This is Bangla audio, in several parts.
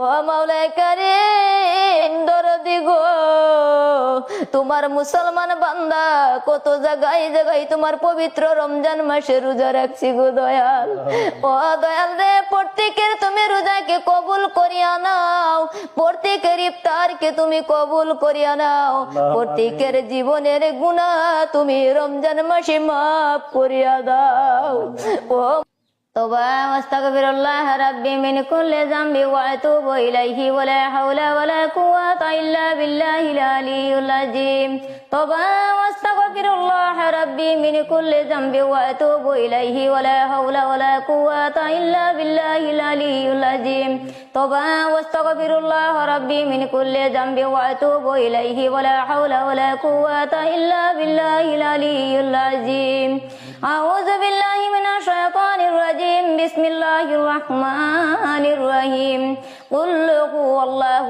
ও মাওলাই কারিম দরদি গো। তোমার মুসলমান বান্দা কত জায়গায় জায়গায় তোমার পবিত্র রমজান মাসে রোজা রাখছি গো দয়াল। ও দয়াল রে প্রত্যেকের তুমি রোজাকে কবুল করিয়া নাও। প্রত্যেকের ইফতারকে তুমি কবুল করিয়া নাও। প্রত্যেকের জীবনের গুণা তুমি রমজান মাসে মাফ করিয়া দাও। ও توبة واستغفر الله ربي من كل ذنب وأتوب إليه ولا حول ولا قوة إلا بالله العلي العظيم. توبة واستغفر الله ربي من كل ذنب وأتوب إليه ولا حول ولا قوة إلا بالله العلي العظيم. توبة واستغفر الله ربي من كل ذنب وأتوب إليه ولا حول ولا قوة إلا بالله العلي العظيم. أعوذ بالله من الشيطان الرجيم. بسم الله الرحمن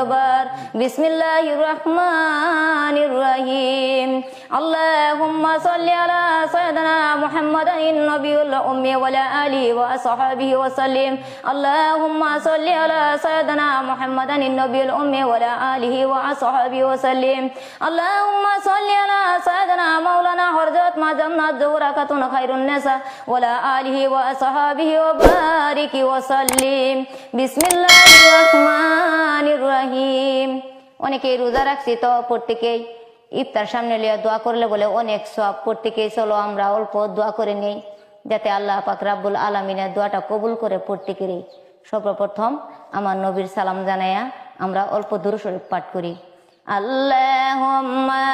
أكبر. بسم الله الرحمن الرحيم. اللهم صل على سيدنا محمد النبي الأمي وعلى آله وأصحابه وسلم. اللهم صل على سيدنا محمد النبي الأمي وعلى آله وأصحابه وسلم. اللهم صل على مولانا حرزت ما جنة زوركة خير الناس وعلى آله وأصحابه وبارك وسلم بسم الله الرحمن الرحيم অনেকেই রোজা রাখছি তো প্রত্যেকেই ইফতার সামনে লিয়ে দোয়া করলে বলে অনেক সব প্রত্যেকেই চলো আমরা অল্প দোয়া করে নেই যাতে আল্লাহ পাক রাব্বুল আলমিনের দোয়াটা কবুল করে প্রত্যেকেরই সর্বপ্রথম আমার নবীর সালাম জানাইয়া আমরা অল্প দূর শরীফ পাঠ করি আল্লাহুম্মা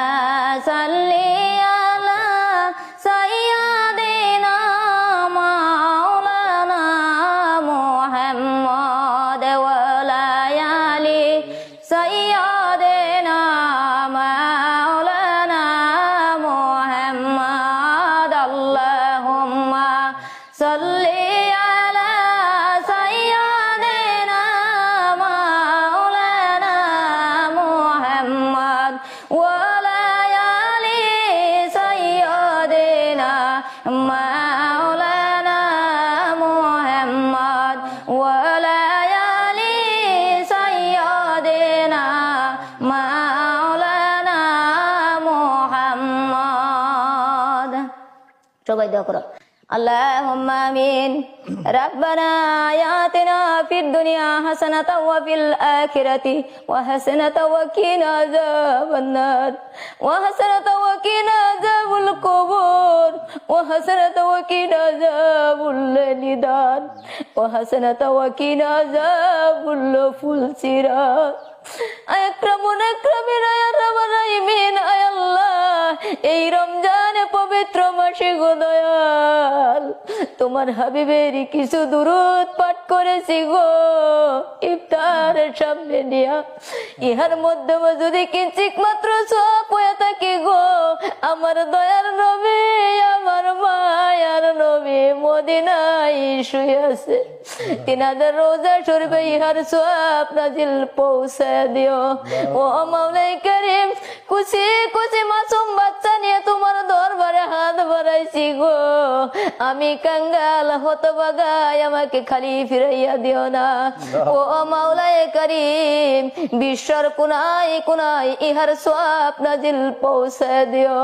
সবাই দোয়া করো اللهم امين ربنا آتنا في الدنيا حسنة وفي الآخرة وحسنة وقنا عذاب النار وحسنة وقنا عذاب القبور وحسنة وقنا عذاب الندان وحسنة وقنا عذاب الفلسرات أكرمون أكرمين يا رب الراحمين يا الله এই রমজানে পবিত্র মাসে গো দয়াল। তোমার হাবিবের কিছু দূরত পাঠ করেছি গো। ইফতারের সামনে দিয়া। ইহার মাধ্যমে যদি কিঞ্চিক মাত্র সব হয়ে থাকে গো, আমার দয়ার নবী, আমার মায়ার নবী মদিনায় শুয়ে আছে। তিনাদের রোজা শরীফে ইহার সব নাজিল পৌঁছে দিও। ও মাওলাই করিম খুশি খুশি মাসুম বাচ্চা নিয়ে তোমার দরবারে হাত বাড়াইছি গো। আমি কাঙ্গাল হতবাগায় আমাকে খালি ফিরাইয়া দিও না। ও মাওলায় করিম বিশ্বর কুনাই কুনাই ইহার সব নাজিল পৌঁছে দিও।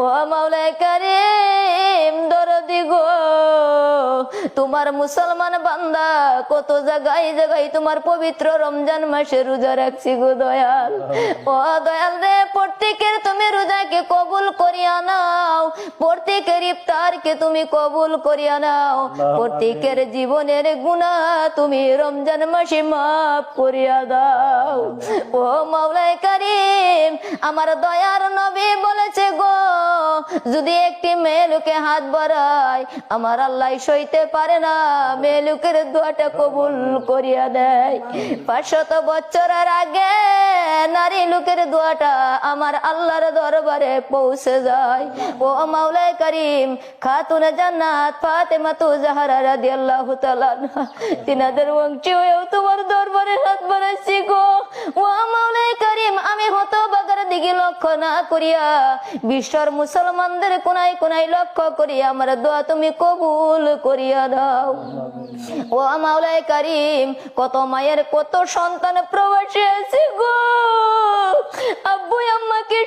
ও মাওলায় করিম দরদি গো। তোমার মুসলমান বান্দা কত জায়গায় জায়গায় তোমার পবিত্র রমজান মাসে রোজা রাখছি গো দয়াল। ও দয়াল রে প্রত্যেকের তুমি রোজাকে কবুল করিয়া নাও। প্রত্যেকের ইফতারকে তুমি কবুল করিয়া নাও। প্রত্যেকের জীবনের গুণা তুমি রমজান মাসে মাফ করিয়া দাও। ও মাওলাই কারিম আমার দয়ার নবী বলেছে গো যদি একটি মেয়ে লোকে হাত বাড়ায় আমার আল্লাহ সইতে পারে না। মেয়ে লোকের দোয়াটা কবুল করিয়া দেয়। পাঁচশত বছরের আগে নারী লোকের দোয়াটা আমার আল্লাহর দরবারে পৌঁছে যায়। ও মাওলাই করিম, খাতুন জান্নাত, ফাতেমা তু জাহারা রাদিয়াল্লাহু তাআলা তিনাদের বংশী হয়েও তোমার দরবারে হাত বাড়াচ্ছি গো। ও মাওলাই করিম, আমি হতবাগার দিকে লক্ষ্য না করিয়া বিশ্বর মুসলমানদের কোনায় কোনায় লক্ষ্য করিয়া আমার দোয়া তুমি কবুল করিয়া দাও। ও মাওলাই করিম, কত মায়ের কত সন্তান প্রবাসী আছে গো। আব্বু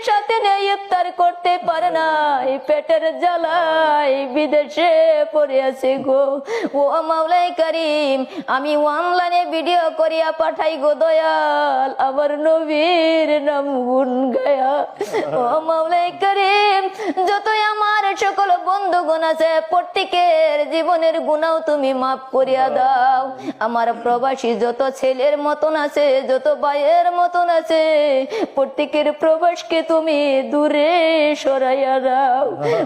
সাথে ইফতার করতে পারে না। এই পেটের জ্বালায় বিদেশে পড়ে আছে গো। ও মাওলাই করিম, আমি অনলাইনে ভিডিও করিয়া পাঠাই গো দয়াল আবার নবীর নাম গুন গায়া ও মাওলাই করিম সকল আছে প্রত্যেকের জীবনের গুণাও তুমি মাফ করিয়া দাও। আমার প্রবাসী যত ছেলের মতন আছে যত ভাইয়ের মতন আছে প্রত্যেকের প্রবাসকে তুমি দূরে সরাইয়া দাও।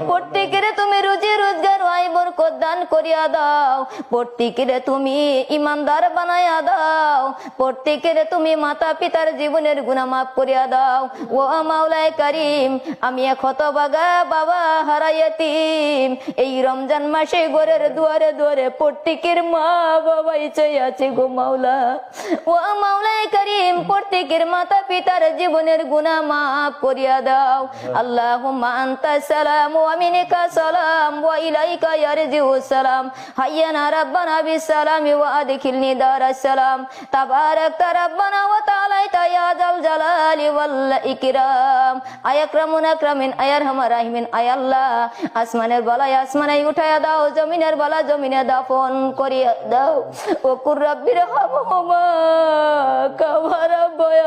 প্রত্যেকের তুমি রুজি রোজগার আয় বরকত দান করিয়া দাও। প্রত্যেকের তুমি ইমানদার বানাইয়া দাও। প্রত্যেকের তুমি মাতা পিতার জীবনের গুণা মাফ করিয়া দাও। ও মাওলায় কারিম আমি এক হতবাগা বাবা হারাইয়াতিম এই রমজান মাসে ঘরের দুয়ারে দুয়ারে প্রত্যেকের মা বাবাই চাই আছে গো মাওলা। ও মাওলায় করিম, প্রত্যেকের মাতা পিতার জীবনের গুণা মাফ করিয়া দাও। আল্লাহ আন্তা সালাম ওয়া মিনকা সালাম, ওয়া ইলাইকা ইয়ারজিউ সালাম। হাইয়ানা রাব্বানা বিসালাম ওয়া আদখিলনি দারাস সালাম তাবারাকতা রাব্বানা ওয়া তাআলাইতা ইয়া জাল জালালি ওয়াল ইকরাম। আয়াকরামুন আকরামিন আয়ারহামার রাহিমিন, আয় আল্লাহ। আসমানের বালায় আসমানাই উঠাইয়া দাও, জমিনের বালা জমিনে দাফন করিয়া দাও। ও কুর রব্বির হামহুমা, কামারা বয়ানি